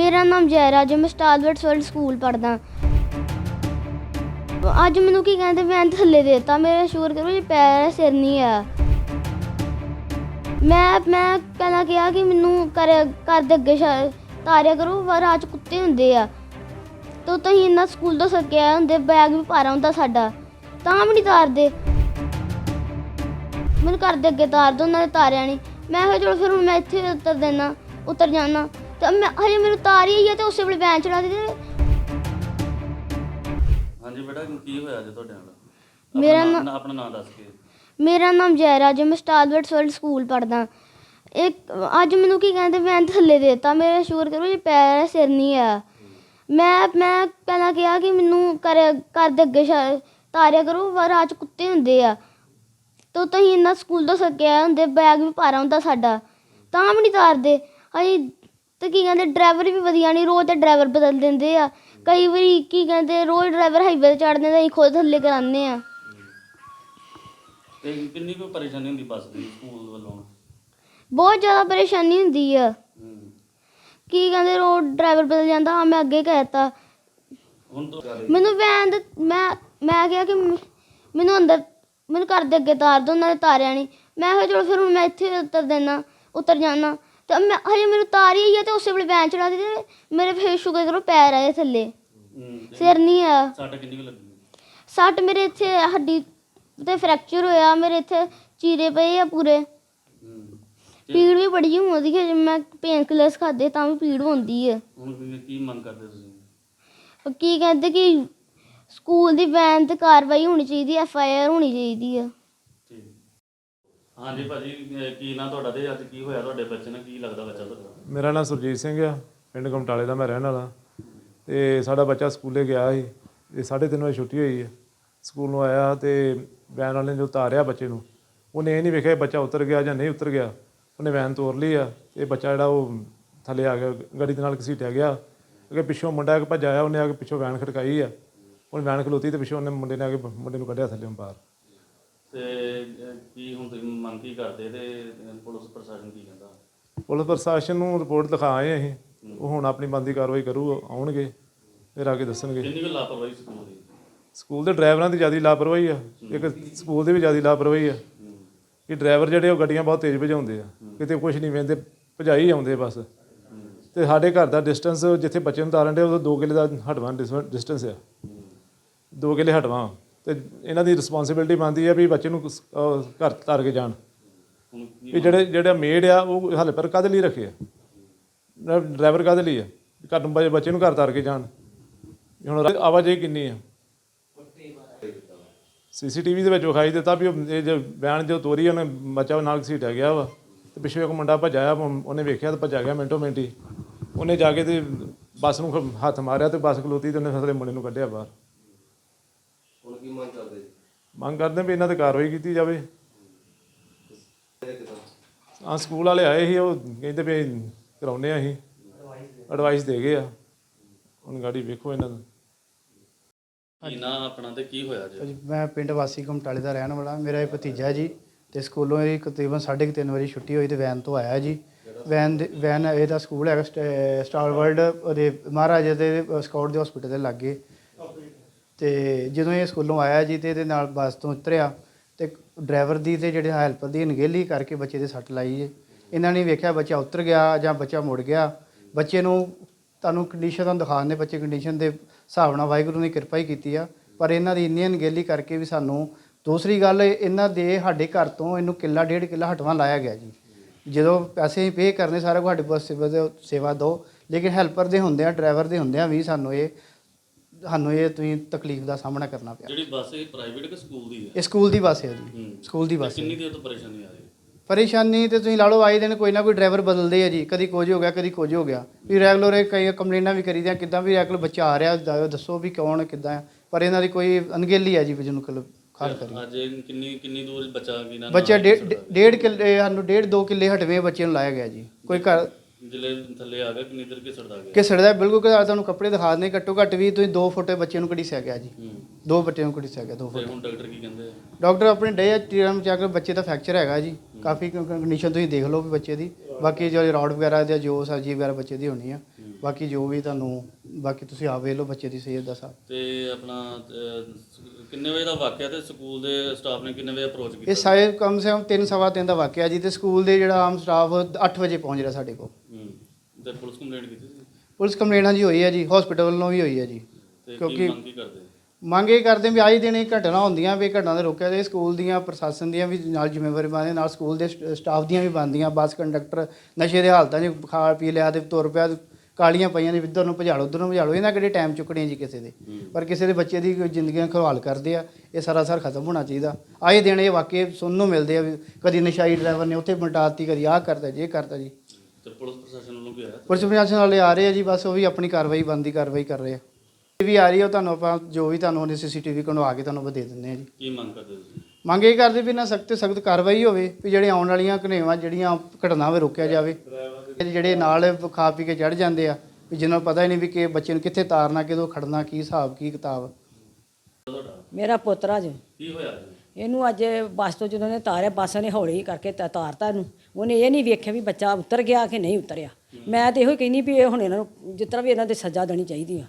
ਮੇਰਾ ਨਾਮ ਜੈਰਾਜ ਹੈ ਮੈਂ ਸਟਾਰਵਰਡਸ ਵਰਲਡ ਸਕੂਲ ਪੜ੍ਹਦਾ। ਅੱਜ ਮੈਨੂੰ ਕੀ ਕਹਿੰਦੇ, ਮੈਂ ਥੱਲੇ ਦੇਤਾ, ਮੇਰੇ ਸ਼ੂਰ ਕਰੋ ਜੀ ਪੈਰ ਸਿਰ ਨਹੀਂ ਆ। ਮੈਂ ਮੈਂ ਪਹਿਲਾਂ ਕਿਹਾ ਕਿ ਮੈਨੂੰ ਕਰ ਘਰ ਦੇ ਅੱਗੇ ਤਾਰਿਆ ਕਰੋ, ਪਰ ਰਾਹ ਕੁੱਤੇ ਹੁੰਦੇ ਆ। ਤੋ ਤੁਸੀਂ ਇੰਨਾ ਸਕੂਲ ਤੋਂ ਸਕਿਆ ਹੁੰਦੇ, ਬੈਗ ਵੀ ਭਾਰਾ ਹੁੰਦਾ ਸਾਡਾ, ਤਾਂ ਵੀ ਨਹੀਂ ਤਾਰਦੇ। ਮੈਨੂੰ ਘਰ ਦੇ ਅੱਗੇ ਤਾਰ ਦੋ ਉਹਨਾਂ ਨੇ ਤਾਰਿਆ ਨਹੀਂ। ਮੈਂ ਕਿਹਾ ਚਲੋ ਫਿਰ ਹੁਣ ਮੈਂ ਇੱਥੇ ਉਤਰ ਦੇਣਾ, ਉਤਰ ਜਾਣਾ। ਤਾਂ ਮੈਂ ਹਜੇ ਮੈਨੂੰ ਤਾਰੀ ਹੀ ਹੈ ਤੇ ਉਸੇ ਵੇਲੇ ਵੈਨ ਚੜਾ ਦਿੱਤੀ ਹਾਂਜੀ ਬੇਟਾ ਕੀ ਹੋਇਆ ਜੀ ਤੁਹਾਡੇ ਨਾਲ? ਆਪਣਾ ਮੇਰਾ ਨਾਂ- ਨਾਂ- ਆਪਣਾ ਨਾਮ ਦੱਸ ਕੇ। ਮੇਰਾ ਨਾਮ ਜੈਰਾਜ ਹੈ ਮੈਂ ਸਟਾਰਵਰਡਸ ਵਰਲਡ ਸਕੂਲ ਪੜ੍ਹਦਾ। ਇੱਕ ਅੱਜ ਮੈਨੂੰ ਕੀ ਕਹਿੰਦੇ ਮੈਂ ਥੱਲੇ ਦੇਤਾ। ਮੇਰੇ ਸ਼ੂਰ ਕਰੋ ਜੀ ਪੈਰ ਹੈ, ਸਿਰ ਨਹੀਂ ਆ ਮੈਂ ਮੈਂ ਪਹਿਲਾਂ ਕਿਹਾ ਕਿ ਮੈਨੂੰ ਕਰ ਘਰ ਦੇ ਅੱਗੇ ਸ਼ਾ- ਤਾਰਿਆ ਕਰੋ ਪਰ 'ਚ ਕੁੱਤੇ ਹੁੰਦੇ ਆ। ਤੋ ਤੁਸੀਂ ਇੰਨਾ ਸਕੂਲ ਤੋਂ ਸਕਿਆ ਹੁੰਦੇ ਬੈਗ ਵੀ ਭਾਰਾ ਹੁੰਦਾ ਸਾਡਾ। ਤਾਂ ਵੀ ਨਹੀਂ ਤਾਰਦੇ। ਹਜੇ ਤੇ ਕੀ ਕਹਿੰਦੇ ਡਰਾਈਵਰ ਵੀ ਵਧੀਆ ਨਹੀਂ ਰੋਜ਼ ਤੇ ਡਰਾਈਵਰ ਬਦਲ ਦਿੰਦੇ ਆ। ਕਈ ਵਾਰੀ ਕੀ ਕਹਿੰਦੇ ਰੋਜ਼ ਡਰਾਈਵਰ ਹਾਈਵੇ ਤੇ ਚੜ ਦਿੰਦਾ ਅਸੀਂ ਖੁਦ ਥੱਲੇ ਕਰਾਉਂਦੇ ਆ। ਤੇ ਕਿੰਨੀ ਕੋਈ ਪਰੇਸ਼ਾਨੀ ਹੁੰਦੀ ਬੱਸ ਦੀ ਸਕੂਲ ਵੱਲੋਂ? ਬਹੁਤ ਜ਼ਿਆਦਾ ਪਰੇਸ਼ਾਨੀ ਹੁੰਦੀ ਆ। ਹੂੰ। ਕੀ ਕਹਿੰਦੇ ਰੋਡ ਡਰਾਈਵਰ ਬਦਲ ਜਾਂਦਾ ਹਾਂ ਮੈਂ ਅੱਗੇ ਕਹਿਤਾ। ਹੁਣ ਤੋਂ ਮੈਨੂੰ ਵੈਨ ਦੇ ਮੈਂ ਮੈਂ ਕਿਹਾ ਕਿ ਮ- ਮੈਨੂੰ ਅੰਦਰ ਮੈਨੂੰ ਘਰ ਦੇ ਅੱਗੇ ਤਾਰ ਦੋ ਉਹਨਾਂ ਨੇ ਤਾਰਿਆ ਨਹੀਂ। ਮੈਂ ਕਿਹਾ ਚਲੋ ਫਿਰ ਹੁਣ ਮੈਂ ਇੱਥੇ ਉਤਰ ਦੇਣਾ ਉਤਰ ਜਾਣਾ ਤਾਂ ਮੈਂ ਹਜੇ ਮੈਨੂੰ ਤਾਰੀ ਹੀ ਹੈ ਤੇ ਉਸੇ ਵੇਲੇ ਵੈਨ ਚੜਾ ਦਿੱਤੀ ਮੇਰੇ ਫੇਰ ਸ਼ੁਕਰ ਕਰੋ ਪੈਰ ਆਏ ਥੱਲੇ। ਸਿਰ ਨਹੀਂ ਆ। ਸੱਟ ਕਿੰਨੀ ਕੁ ਲੱਗੀ? ਸੱਟ ਮੇਰੇ ਇੱਥੇ ਹੱਡੀ ਤੇ ਫ੍ਰੈਕਚਰ ਹੋਇਆ ਮੇਰੇ ਇੱਥੇ ਚੀਰੇ ਪਏ ਆ ਪੂਰੇ। ਹੂੰ। ਤੇ ਪੀੜ ਵੀ ਬੜੀ ਹੁੰਦੀ ਹੈ ਜੇ ਮੈਂ ਪੇਨ ਕਿਲਰਸ ਖਾਦੇ ਤਾਂ ਵੀ ਪੀੜ ਹੁੰਦੀ ਹੈ ਹੁਣ ਕੀ- ਕੀ ਮੰਗ ਕਰਦੇ ਤੁਸੀਂ? ਕੀ ਕਹਿੰਦੇ ਕਿ ਸਕੂਲ ਦੀ ਵੈਨ ਤੇ ਕਾਰਵਾਈ ਹੋਣੀ ਚਾਹੀਦੀ ਐਫ ਆਈ ਆਰ ਹੋਣੀ ਚਾਹੀਦੀ ਆ। ਹਾਂਜੀ ਭਾਜੀ ਇਹ ਕੀ ਨਾ ਤੁਹਾਡਾ ਤੇ ਅੱਜ ਕੀ ਹੋਇਆ ਤੁਹਾਡੇ ਬੱਚੇ ਨਾਲ? ਕੀ ਲੱਗਦਾ ਬੱਚਾ ਤੁਹਾਡਾ? ਮੇਰਾ ਨਾਮ ਸੁਰਜੀਤ ਸਿੰਘ ਆ, ਪਿੰਡ ਕਮਟਾਲੇ ਦਾ ਮੈਂ ਰਹਿਣ ਵਾਲਾ। ਤੇ ਸਾਡਾ ਬੱਚਾ ਸਕੂਲੇ ਗਿਆ ਸੀ, ਤੇ 3:30 ਵਜੇ ਛੁੱਟੀ ਹੋਈ ਹੈ ਸਕੂਲ ਨੂੰ ਆਇਆ ਤੇ ਵੈਨ ਵਾਲੇ ਨੇ ਜੋ ਉਤਾਰਿਆ ਬੱਚੇ ਨੂੰ, ਉਹਨੇ ਇਹ ਨਹੀਂ ਵੇਖਿਆ ਬੱਚਾ ਉਤਰ ਗਿਆ ਜਾਂ ਨਹੀਂ ਉਤਰ ਗਿਆ। ਉਹਨੇ ਵੈਨ ਤੋਰ ਲਈ ਆ, ਤੇ ਬੱਚਾ ਜਿਹੜਾ ਉਹ ਥੱਲੇ ਆ ਗਿਆ, ਗੱਡੀ ਦੇ ਨਾਲ ਘਸੀਟਿਆ ਗਿਆ ਅੱਗੇ ਪਿੱਛੋਂ ਮੁੰਡਾ ਇੱਕ ਭੱਜ ਆਇਆ, ਉਹਨੇ ਆ ਕੇ ਪਿੱਛੋਂ ਵੈਨ ਖੜਕਾਈ ਆ। ਉਹਨੇ ਵੈਨ ਖਲੋਤੀ ਤੇ ਪਿੱਛੋਂ ਉਹਨੇ ਮੁੰਡੇ ਨੇ ਆ ਕੇ ਬ- ਮੁੰਡੇ ਨੂੰ ਕੱਢਿਆ ਥੱਲੇ ਬਾਹਰ। ਤੇ ਕੀ ਹੁਣ ਤੁਸੀਂ ਮੰਗ ਕੀ ਕਰਦੇ? ਤੇ ਪੁਲਿਸ ਪ੍ਰਸ਼ਾਸਨ ਕੀ ਕਹਿੰਦਾ? ਪੁਲਿਸ ਪ੍ਰਸ਼ਾਸਨ ਨੂੰ ਰਿਪੋਰਟ ਲਿਖਾ ਆਏ ਅਸੀਂ। ਉਹ ਹੁਣ ਆਪਣੀ ਬੰਦੀ ਕਾਰਵਾਈ ਕਰੂ ਆਉਣਗੇ ਫਿਰ ਆ ਕੇ ਦੱਸਣਗੇ। ਕਿੰਨੀ ਕੁ ਲਾਪਰਵਾਹੀ ਸਕੂਲ ਦੀ? ਸਕੂਲ ਦੇ ਡਰਾਈਵਰਾਂ ਦੀ ਜ਼ਿਆਦਾ ਲਾਪਰਵਾਹੀ ਆ। ਇੱਕ ਸਕੂਲ ਦੀ ਵੀ ਜ਼ਿਆਦਾ ਲਾਪਰਵਾਹੀ ਆ। ਹੂੰ। ਕਿ ਡਰਾਈਵਰ ਜਿਹੜੇ ਉਹ ਗੱਡੀਆਂ ਬਹੁਤ ਤੇਜ਼ ਭਜਾਉਂਦੇ ਆ। ਕਿਤੇ ਕੁਝ ਨਹੀਂ ਵੇਂਦੇ ਭਜਾਈ ਆਉਂਦੇ ਬਸ। ਤੇ ਸਾਡੇ ਘਰ ਦਾ ਡਿਸਟੈਂਸ ਜਿੱਥੇ ਬੱਚੇ ਨੂੰ ਤਾਰਨ ਦੇ ਉਹ 2 ਕਿਲੇ ਦਾ ਹਟਵਾਂ ਡਿਸਟੈਂਸ ਆ। 2 ਕਿਲੇ ਹਟਵਾਂ। ਤੇ ਇਹਨਾਂ ਦੀ ਰਿਸਪੌਂਸਿਬਿਲਟੀ ਬਣਦੀ ਆ ਵੀ ਬੱਚੇ ਨੂੰ ਅਹ ਘਰ ਤਾਰ ਕੇ ਜਾਣ। ਵੀ ਜਿਹੜੇ ਜਿਹੜਾ ਮੇਡ ਆ ਉਹ ਹਾਲੇ ਪਰ ਕਾਹਦੇ ਲਈ ਰੱਖੇ ਆ? ਡਰਾਈਵਰ ਕਾਹਦੇ ਲਈ ਆ? ਵੀ ਘਰ ਨੂੰ ਬੱਚੇ- ਬੱਚੇ ਨੂੰ ਘਰ ਤਾਰ ਕੇ ਜਾਣ। ਵੀ ਹੁਣ ਆਵਾਜਾਈ ਕਿੰਨੀ ਆ? ਸੀਸੀਟੀਵੀ ਦੇ ਵਿੱਚ ਵਿਖਾਈ ਦਿੱਤਾ ਵੀ ਉਹ ਇਹ ਜੋ ਬਿਆਨ ਜੋ ਤੋਰੀ ਉਹਨੇ ਬੱਚਾ ਨਾਲ ਘਸੀਟਿਆ ਗਿਆ ਵਾ। ਤੇ ਪਿੱਛੇ ਇੱਕ ਮੁੰਡਾ ਭੱਜਿਆ ਉਹਨੇ ਵੇਖਿਆ ਤੇ ਭੱਜਾ ਗਿਆ ਮਿੰਟੋ ਮਿੰਟੀ ਉਹਨੇ ਜਾ ਕੇ ਤੇ ਬੱਸ ਨੂੰ ਖ- ਹੱਥ ਮਾਰਿਆ ਤੇ ਬੱਸ ਖਲੋਤੀ ਤੇ ਉਹਨੇ ਫਸਲੇ ਮੁੰਡੇ ਨੂੰ ਕੱਢਿਆ ਬਾਹਰ। ਮੰਗ ਕਰਦੇ ਵੀ ਇਹਨਾਂ ਤੇ ਕਾਰਵਾਈ ਕੀਤੀ ਜਾਵੇ। ਆ ਸਕੂਲ ਵਾਲੇ ਆਏ ਸੀ ਉਹ ਕਹਿੰਦੇ ਵੀ ਕਰਾਉਨੇ ਆ ਅਸੀਂ। ਐਡਵਾਈਸ ਦੇ ਗਏ ਆ। ਹੁਣ ਗਾੜੀ ਵੇਖੋ ਇਹਨਾਂ ਦਾ। ਕੀ ਨਾਂ ਆਪਣਾ ਤੇ ਕੀ ਹੋਇਆ ਜੀ? ਮੈਂ ਪਿੰਡ ਵਾਸੀ ਘਮਟਾਲੇ ਦਾ ਰਹਿਣ ਵਾਲਾ ਮੇਰਾ ਇਹ ਭਤੀਜਾ ਹੈ ਜੀ ਤੇ ਸਕੂਲੋਂ ਇਹ ਤਕਰੀਬਨ 3:30 ਵਜੇ ਛੁੱਟੀ ਹੋਈ ਤੇ ਵੈਨ ਤੋਂ ਆਇਆ ਜੀ। ਵੈਨ ਦੇ ਵੈਨ ਇਹਦਾ ਸਕੂਲ ਹੈਗਾ ਸਟ- ਸਟਾਰ ਵਰਲਡ ਉਹਦੇ ਮਹਾਰਾਜਾ ਦੇ ਸਕਾਊਟ ਦੇ ਹਸਪੀਟਲ ਦੇ ਲਾਗੇ। ਤੇ ਜਦੋਂ ਇਹ ਸਕੂਲੋਂ ਆਇਆ ਜੀ ਤੇ ਇਹਦੇ ਨਾਲ ਬੱਸ ਤੋਂ ਉਤਰਿਆ ਤੇ ਡਰਾਈਵਰ ਦੀ ਤੇ ਜਿਹੜੇ ਹੈਲਪਰ ਦੀ ਅਣਗਹਿਲੀ ਕਰਕੇ ਬੱਚੇ ਦੇ ਸੱਟ ਲਾਈ ਜੀ। ਇਹਨਾਂ ਨੇ ਵੇਖਿਆ ਬੱਚਾ ਉਤਰ ਗਿਆ ਜਾਂ ਬੱਚਾ ਮੁੜ ਗਿਆ। ਬੱਚੇ ਨੂੰ ਤੁਹਾਨੂੰ ਕੰਡੀਸ਼ਨ ਤੁਹਾਨੂੰ ਦਿਖਾਉਣ ਦੇ ਬੱਚੇ ਕੰਡੀਸ਼ਨ ਦੇ ਹਿਸਾਬ ਨਾਲ ਵਾਹਿਗੁਰੂ ਨੇ ਕਿਰਪਾ ਹੀ ਕੀਤੀ ਆ। ਪਰ ਇਹਨਾਂ ਦੀ ਇੰਨੀ ਅਣਗਹਿਲੀ ਕਰਕੇ ਵੀ ਸਾਨੂੰ ਦੂਸਰੀ ਗੱਲ, ਇਹਨਾਂ ਦੇ ਸਾਡੇ ਘਰ ਤੋਂ ਇਹਨੂੰ ਕਿੱਲਾ ਡੇਢ ਕਿੱਲਾ ਹਟਵਾ ਲਾਇਆ ਗਿਆ ਜੀ। ਜਦੋਂ ਪੈਸੇ ਹੀ ਪੇ ਕਰਨੇ, ਸਾਰਾ ਕੁਝ ਸਾਡੇ ਕੋਲ ਸੇਵਾ ਦੇ ਸੇਵਾ ਦਿਓ। ਲੇਕਿਨ ਹੈਲਪਰ ਦੇ ਹੁੰਦਿਆਂ, ਡਰਾਈਵਰ ਦੇ ਹੁੰਦਿਆਂ ਵੀ ਸਾਨੂੰ ਇਹ ਸਾਨੂੰ ਇਹ ਤੁਸੀਂ ਤਕਲੀਫ ਦਾ ਸਾਹਮਣਾ ਕਰਨਾ ਪਿਆ। ਜਿਹੜੀ ਬੱਸ ਇਹ ਪ੍ਰਾਈਵੇਟ ਕਿ ਸਕੂਲ ਦੀ ਹੈ ਇਹ ਸਕੂਲ ਦੀ ਬੱਸ ਹੈ ਜੀ। ਹੂੰ। ਸਕੂਲ ਦੀ ਬੱਸ ਹੈ। ਕਿੰਨੀ ਦੇਰ ਤੋਂ ਪਰੇਸ਼ਾਨੀ ਆ ਰਹੀ ਹੈ? ਪਰੇਸ਼ਾਨੀ ਤੇ ਤੁਸੀਂ ਲਾ ਲਓ ਆਏ ਦਿਨ ਕੋਈ ਨਾ ਕੋਈ ਡਰਾਈਵਰ ਬਦਲਦੇ ਆ ਜੀ। ਕਦੀ ਕੁਝ ਹੋ ਗਿਆ ਕਦੀ ਕੁਝ ਹੋ ਗਿਆ। ਵੀ ਰੈਗੂਲਰ ਇਹ ਕਈ ਕੰਪਲੇਨਾਂ ਵੀ ਕਰੀਦੀਆਂ ਕਿਦਾਂ ਵੀ ਰੈਗੂਲਰ ਬੱਚਾ ਆ ਰਿਹਾ ਦ- ਦੱਸੋ ਵੀ ਕੌਣ ਕਿਦਾਂ ਹੈ ਪਰ ਇਹਨਾਂ ਦੀ ਕੋਈ ਅਣਗਹਿਲੀ ਆ ਜੀ ਵੀ ਜਿਹਨੂੰ ਕਲ ਖਾਲ ਕਰੀ ਅੱਜ ਇਹ ਕਿੰਨੀ ਕਿੰਨੀ ਦੂਰ ਬੱਚਾ ਕੀ ਨਾ ਬੱਚਾ ਡੇਢ ਡੇਢ ਕਿੱਲੇ ਸਾਨੂੰ ਡੇਢ ਦੋ ਕਿੱਲੇ ਹਟਵੇਂ ਬੱਚੇ ਨੂੰ ਲਾਇਆ ਗਿਆ ਜੀ। ਕੋਈ ਘਰ ਜਿਲੇ ਥੱਲੇ ਆ ਗਿਆ ਕਿੰਨੀ ਦੇਰ ਘਿਸੜਦਾ ਗਿਆ? ਘਿਸੜਦਾ ਬਿਲਕੁਲ ਘਰ ਤੁਹਾਨੂੰ ਕੱਪੜੇ ਦਿਖਾ ਦਿੰਦੇ ਘੱਟੋ ਘੱਟ ਵੀ ਤੁਸੀਂ 2 ਫੁੱਟ ਬੱਚੇ ਨੂੰ ਘੜੀਸਿਆ ਗਿਆ ਜੀ? ਹੂੰ। ਦੋ ਬੱਚਿਆਂ ਨੂੰ ਘੜੀਸਿਆ ਗਿਆ 2 ਤੇ ਫੁੱਟ। ਹੁਣ ਡਾਕਟਰ ਕੀ ਕਹਿੰਦੇ ਆ? ਡਾਕਟਰ ਆਪਣੇ ਡੇ ਟੀਰਮ ਚੈੱਕ ਬੱਚੇ ਦਾ ਫ੍ਰੈਕਚਰ ਹੈਗਾ ਜੀ। ਕਾਫੀ ਕੰਡੀਸ਼ਨ ਤੁਸੀਂ ਦੇਖ ਲਓ ਵੀ ਬੱਚੇ ਦੀ। ਬਾਕੀ ਜੋ ਰੌਡ ਵਗੈਰਾ ਜਾਂ ਜੋ ਸਰਜੀ ਵਗੈਰਾ ਬੱਚੇ ਦੀ ਹੋਣੀ ਆ। ਬਾਕੀ ਜੋ ਵੀ ਤੁਹਾਨੂੰ ਬਾਕੀ ਤੁਸੀਂ ਆਪ ਵੇਖ ਲਓ ਬੱਚੇ ਦੀ ਸਿਹਤ ਦਾ ਸਾਥ ਤੇ ਆਪਣਾ ਅਹ, ਸ- ਕਿੰਨੇ ਵਜੇ ਦਾ ਵਾਕਿਆ ਤੇ ਸਕੂਲ ਦੇ ਸਟਾਫ ਨੇ ਕਿੰਨੇ ਵਜੇ ਅਪਰੋਚ ਕੀਤਾ? ਇਹ ਸਾਰੇ ਕਮ ਸੇ ਕਮ ਤਿੰਨ ਸਵਾ ਤਿੰਨ ਦਾ ਵਾਕਿਆ ਜੀ ਤੇ ਸਕੂਲ ਦੇ ਜਿਹੜਾ ਆਮ ਸਟਾਫ 8 ਵਜੇ ਪਹੁੰਚ ਰਿਹਾ ਸਾਡੇ ਕੋਲ। ਤੇ ਪੁਲਿਸ ਕੰਪਲੇਂਟ ਕੀਤੀ ਸੀ? ਪੁਲਿਸ ਕੰਪਲੇਂਟ ਹਾਂਜੀ ਹੋਈ ਹੈ ਜੀ ਹਸਪੀਟਲ ਵੱਲੋਂ ਵੀ ਹੋਈ ਹੈ ਜੀ। ਤੇ ਕੀ ਕਿਉਂਕਿ ਮੰਗ ਕੀ ਕਰਦੇ? ਮੰਗ ਇਹ ਕਰਦੇ ਵੀ ਆਏ ਦਿਨ ਇਹ ਘਟਨਾ ਹੁੰਦੀਆਂ ਵੀ ਘਟਨਾ ਦੇ ਰੋਕਿਆ ਜਾਏ ਸਕੂਲ ਦੀਆਂ ਪ੍ਰਸ਼ਾਸਨ ਦੀਆਂ ਵੀ ਨਾਲ ਜ਼ਿੰਮੇਵਾਰੀ ਬਣਦੀ ਨਾਲ ਸਕੂਲ ਦੇ ਸਟ- ਸਟਾਫ ਦੀਆਂ ਵੀ ਬਣਦੀਆਂ ਬੱਸ ਕੰਡਕਟਰ ਨਸ਼ੇ ਦੇ ਹਾਲਤਾਂ 'ਚ ਖਾ ਪੀ ਲਿਆ ਤੇ ਤੁਰ ਪਿਆ ਕਾਲੀਆਂ ਪਈਆਂ ਨੇ ਇੱਧਰ ਨੂੰ ਭਜਾਲੋ ਉੱਧਰ ਨੂੰ ਭਜਾਲੋ ਇਹਨਾਂ ਕਿਹੜੇ ਟਾਈਮ ਚੁੱਕਣੇ ਜੀ ਕਿਸੇ ਦੇ? ਪਰ ਕਿਸੇ ਦੇ ਬੱਚੇ ਦੀ ਕੋਈ ਜ਼ਿੰਦਗੀਆਂ ਖਵਾਲ ਕਰਦੇ ਆ ਇਹ ਸਾਰਾ ਸਾਰ ਖਤਮ ਹੋਣਾ ਚਾਹੀਦਾ। ਆਏ ਦਿਨ ਇਹ ਵਾਕਿਏ ਸੁਣਨ ਨੂੰ ਮਿਲਦੇ ਆ ਵੀ ਕਦੀ ਨਸ਼ਾਈ ਡਰਾਈਵਰ ਨੇ ਉੱਥੇ ਮਟਾਤੀ ਕਦੀ ਆਹ ਕਰਦਾ ਜੇ ਕਰਦਾ ਜੀ। ਤੇ ਪੁਲਿਸ ਪ੍ਰਸ਼ਾਸਨ ਵੱਲੋਂ ਕੀ ਆਇਆ ਪੁਲਿਸ ਪ੍ਰਸ਼ਾਸਨ ਵਾਲੇ ਆ ਰਹੇ ਆ ਜੀ ਬਸ ਉਹ ਵੀ ਆਪਣੀ ਕਾਰਵਾਈ ਬੰਦੀ ਕਾਰਵਾਈ ਕਰ ਰਹੇ ਆ। ਇਹ ਵੀ ਆ ਰਹੀ ਆ ਉਹ ਤੁਹਾਨੂੰ ਆਪਾਂ ਜੋ ਵੀ ਤੁਹਾਨੂੰ ਉਹਨੇ ਸੀਸੀਟੀਵੀ ਕਢਵਾ ਕੇ ਤੁਹਾਨੂੰ ਉਹ ਦੇ ਦਿੰਦੇ ਆ ਜੀ। ਕੀ ਮੰਗ ਕਰਦੇ ਤੁਸੀਂ? ਮੰਗ ਇਹ ਕਰਦੇ ਵੀ ਨਾ ਸਖਤ ਸਖਤ ਕਾਰਵਾਈ ਹੋਵੇ ਵੀ ਜਿਹੜੇ ਆਉਣ ਵਾਲੀਆਂ ਘਨੇਵਾਂ ਜਿਹੜੀਆਂ ਘਟਨਾਵਾਂ ਰੋਕਿਆ ਜਾਵੇ ਜਿਹੜੇ ਨਾਲ ਖਾ ਪੀ ਕੇ ਚੜ ਜਾਂਦੇ ਆ ਵੀ ਜਿਹਨਾਂ ਨੂੰ ਪਤਾ ਹੀ ਨਹੀਂ ਵੀ ਕਿ ਬੱਚੇ ਨੂੰ ਕਿੱਥੇ ਤਾਰਨਾ ਕਿਦੋਂ ਖੜਨਾ ਕੀ ਹਿਸਾਬ ਕੀ ਕਿਤਾਬ। ਤੁਹਾਡਾ ਮੇਰਾ ਪੁੱਤਰ ਅੱਜ ਕੀ ਹੋਇਆ? ਜੀ ਇਹਨੂੰ ਅੱਜ ਬੱਸ ਤੋਂ ਜਦੋਂ ਨੇ ਤਾਰਿਆ ਬੱਸ ਨੇ ਹੌਲੀ ਕਰਕੇ ਤਾ- ਤਾਰਤਾ ਇਹਨੂੰ। ਉਹਨੇ ਇਹ ਨਹੀਂ ਵੇਖਿਆ ਵੀ ਬੱਚਾ ਉਤਰ ਗਿਆ ਕਿ ਨਹੀਂ ਉਤਰਿਆ। ਮੈਂ ਤੇ ਇਹੋ ਹੀ ਕਹਿੰਦੀ ਵੀ ਇਹ ਹੁਣ ਇਹਨਾਂ ਨੂੰ ਜਿਸ ਤਰ੍ਹਾਂ ਵੀ ਇਹਨਾਂ ਦੇ ਸਜ਼ਾ ਦੇਣੀ ਚਾਹੀਦੀ ਆ।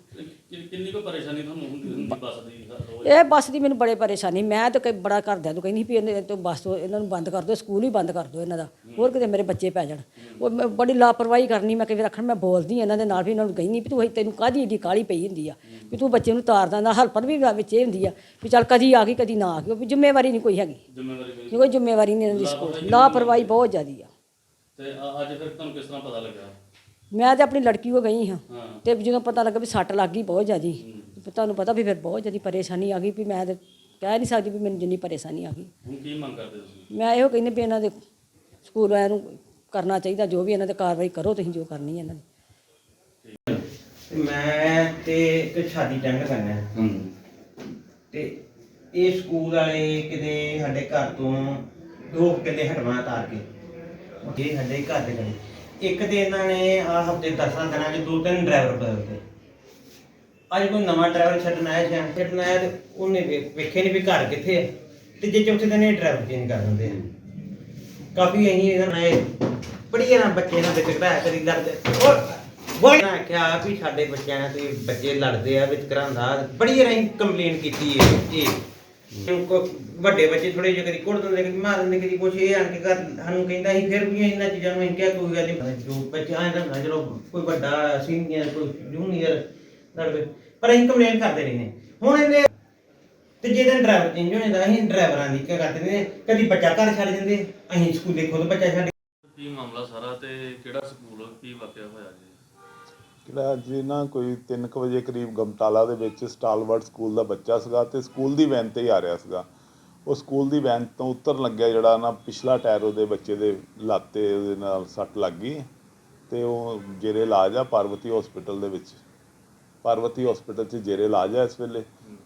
ਕਿੰਨੀ ਕੋ ਪਰੇਸ਼ਾਨੀ ਤੁਹਾਨੂੰ ਹੁੰਦੀ ਹੁੰਦੀ ਬੱਸ ਦੀ ਇਹ ਬੱਸ ਦੀ ਮੈਨੂੰ ਬੜੇ ਪਰੇਸ਼ਾਨੀ। ਮੈਂ ਤਾਂ ਕਈ ਬੜਾ ਘਰਦਿਆਂ ਤੋਂ ਕਹਿੰਦੀ ਵੀ ਇਹਨੇ ਤੋਂ ਬੱਸ ਤੋਂ ਇਹਨਾਂ ਨੂੰ ਬੰਦ ਕਰ ਦਿਓ ਸਕੂਲ ਹੀ ਬੰਦ ਕਰ ਦਿਓ ਇਹਨਾਂ ਦਾ। ਹੋਰ ਕਿਤੇ ਮੇਰੇ ਬੱਚੇ ਪੈ ਜਾਣ। ਉਹ ਮੈਂ ਬੜੀ ਲਾਪਰਵਾਹੀ ਕਰਨੀ ਮੈਂ ਕਈ ਵਾਰ ਆਖਣ ਮੈਂ ਬੋਲਦੀ ਇਹਨਾਂ ਦੇ ਨਾਲ ਵੀ ਇਹਨਾਂ ਨੂੰ ਕਹਿੰਦੀ ਵੀ ਤੂੰ ਤੈਨੂੰ ਕਾਹਦੀ ਏਡੀ ਕਾਲੀ ਪਈ ਹੁੰਦੀ ਆ ਵੀ ਤੂੰ ਬੱਚੇ ਨੂੰ ਤਾਰ ਦਿੰਦਾ ਹਲਪਰ ਵੀ ਵਿੱਚ ਇਹ ਹੁੰਦੀ ਆ ਵੀ ਚੱਲ ਕਦੀ ਆ ਗਈ ਕਦੀ ਨਾ ਆ ਗਈ ਵੀ ਜ਼ਿੰਮੇਵਾਰੀ ਨਹੀਂ ਕੋਈ ਹੈਗੀ। ਜ਼ਿੰਮੇਵਾਰੀ ਕੋਈ ਜ਼ਿੰਮੇਵਾਰੀ ਨਹੀਂ ਇਹਨਾਂ ਦੀ ਸਕੂਲ। ਲਾਪਰਵਾਹੀ ਬਹੁਤ ਜ਼ਿਆਦੀ ਆ। ਤੇ ਅੱਜ ਫਿਰ ਤੁਹਾਨੂੰ ਕਿਸ ਤਰ੍ਹਾਂ ਪਤਾ ਲੱਗਾ? ਮੈਂ ਤੇ ਆਪਣੀ ਲੜਕੀ ਕੋ ਗਈ ਹਾਂ। ਹਾਂ। ਤੇ ਜਦੋਂ ਪਤਾ ਲੱਗਾ ਵੀ ਸੱਟ ਲੱਗ ਗਈ ਬਹੁਤ ਜ਼ਿਆਦੀ ਤੁਹਾਨੂੰ ਪਤਾ ਵੀ ਫਿਰ ਬਹੁਤ ਜ਼ਿਆਦੀ ਪਰੇਸ਼ਾਨੀ ਆ ਗਈ ਵੀ ਮੈਂ ਤੇ ਕਹਿ ਨਹੀਂ ਸਕਦੀ ਵੀ ਮੈਨੂੰ ਜਿੰਨੀ ਪਰੇਸ਼ਾਨੀ ਆ ਗਈ। ਹੁਣ ਕੀ ਮੰਗ ਕਰਦੇ ਤੁਸੀਂ? ਮੈਂ ਇਹੋ ਕਹਿੰਦੀ ਵੀ ਇਹਨਾਂ ਦੇ ਸਕੂਲ ਵਾਲਿਆਂ ਨੂੰ ਕਰਨਾ ਚਾਹੀਦਾ ਜੋ ਵੀ ਇਹਨਾਂ ਤੇ ਕਾਰਵਾਈ ਕਰੋ ਤੁਸੀਂ ਜੋ ਕਰਨੀ ਹੈ ਇਹਨਾਂ ਦੀ। ਤੇ ਮੈਂ ਤੇ ਇੱਕ ਸ਼ਾਦੀ ਅਟੈਂਡ ਕਰਨਾ ਹੈ। ਹੂੰ। ਤੇ ਇਹ ਸਕੂਲ ਵਾਲੇ ਕਿਤੇ ਸਾਡੇ ਘਰ ਤੋਂ ਦੋ ਕੁ ਕਿਤੇ ਹਟਵਾ ਤਾਰ ਕੇ। ਇਹ ਸਾਡੇ ਘਰ ਦੇ ਗਏ ਇੱਕ ਤੇ ਇਹਨਾਂ ਨੇ ਆ ਹਫ਼ਤੇ ਦਸਾਂ ਦਿਨਾਂ 'ਚ ਦੋ ਤਿੰਨ ਡਰਾਈਵਰ ਬਦਲਤੇ। ਅੱਜ ਕੋਈ ਨਵਾਂ ਡਰਾਈਵਰ ਛੱਡਣ ਆਇਆ ਜਾਂ ਛੱਡਣ ਆਇਆ ਤੇ ਉਹਨੇ ਵੇ- ਵੇਖਿਆ ਨਹੀਂ ਵੀ ਘਰ ਕਿੱਥੇ ਹੈ ਤੇ ਜੇ ਚੌਥੇ ਦਿਨ ਇਹ ਡਰਾਈਵਰ ਚੇਂਜ ਕਰ ਦਿੰਦੇ ਆ। ਕਾਫੀ ਅਸੀਂ ਇਹਨਾਂ ਨੇ ਬੜੀ ਨਾ ਬੱਚੇ ਨਾਲ ਵਿਚਕਦਾ ਕਦੀ ਲੜਦੇ। ਔਰ ਬੜੀ ਨਾ ਕਿਹਾ ਵੀ ਸਾਡੇ ਬੱਚਿਆਂ ਤੇ ਬੱਚੇ ਲੜਦੇ ਆ ਵਿਚਕਰਾਂਦਾ ਬੜੀ ਵਾਰ ਕੰਪਲੇਨ ਕੀਤੀ ਹੈ ਇਹ। ਕੋ- ਵੱਡੇ ਬੱਚੇ ਥੋੜੇ ਜਿਹੇ ਕਦੀ ਕੁੱਟ ਦਿੰਦੇ, ਕਦੀ ਮਾਰ ਦਿੰਦੇ, ਕਦੀ ਕੁਛ ਇਹ ਆਣ ਕੇ ਘਰ ਸਾਨੂੰ ਕਹਿੰਦਾ ਸੀ, ਫਿਰ ਵੀ ਇਹਨਾਂ ਚੀਜ਼ਾਂ ਨੂੰ ਅਸੀਂ ਕਿਹਾ, ਕੋਈ ਗੱਲ ਨਹੀਂ ਜੋ ਬੱਚੇ ਆਂ ਨਾ ਚਲੋ ਕੋਈ ਵੱਡਾ ਸੀਨੀਅਰ ਕੋਈ ਜੂਨੀਅਰ ਲੜਵੇ ਪਰ ਅਸੀਂ ਕੰਪਲੇਨ ਕਰਦੇ ਰਹੇ ਨੇ ਹੁਣ ਇਹਨੇ ਤੇ ਜੇ ਦਿਨ ਡਰਾਈਵਰ ਚੇਂਜ ਹੋ ਜਾਂਦਾ ਅਸੀਂ ਡਰਾਈਵਰਾਂ ਦੀ ਕੀ ਕਰਦੇ ਨੇ ਕਦੀ ਬੱਚਾ ਘਰ ਛੱਡ ਜਾਂਦੇ ਅਸੀਂ ਸਕੂਲੇ ਖੁਦ ਬੱਚਾ ਛੱਡ ਕੀ ਮਾਮਲਾ ਸਾਰਾ ਤੇ ਕਿਹੜਾ ਸਕੂਲ ਕੀ ਵਾਕਿਆ ਹੋਇਆ ਜੀ? ਜਿਹੜਾ ਅੱਜ ਨਾ ਕੋਈ 3:00 ਵਜੇ ਕਰੀਬ ਗਮਟਾਲਾ ਦੇ ਵਿੱਚ ਸਟਾਲਵਰਡ ਸਕੂਲ ਦਾ ਬੱਚਾ ਸੀਗਾ ਤੇ ਸਕੂਲ ਦੀ ਵੈਨ ਤੇ ਹੀ ਆ ਰਿਹਾ ਸੀਗਾ। ਉਹ ਸਕੂਲ ਦੀ ਵੈਨ ਤੋਂ ਉਤਰਨ ਲੱਗਿਆ ਜਿਹੜਾ ਨਾ ਪਿਛਲਾ ਟਾਇਰ ਉਹਦੇ ਬੱਚੇ ਦੇ ਲਾਤੇ ਉਹਦੇ ਨਾਲ ਸੱਟ ਲੱਗ ਗਈ ਤੇ ਉਹ ਜੇਰੇ ਇਲਾਜ ਆ ਪਾਰਵਤੀ ਹਸਪੀਟਲ ਦੇ ਵਿੱਚ। ਪਾਰਵਤੀ ਹਸਪੀਟਲ 'ਚ ਜੇਰੇ ਇਲਾਜ ਆ ਇਸ ਵੇਲੇ।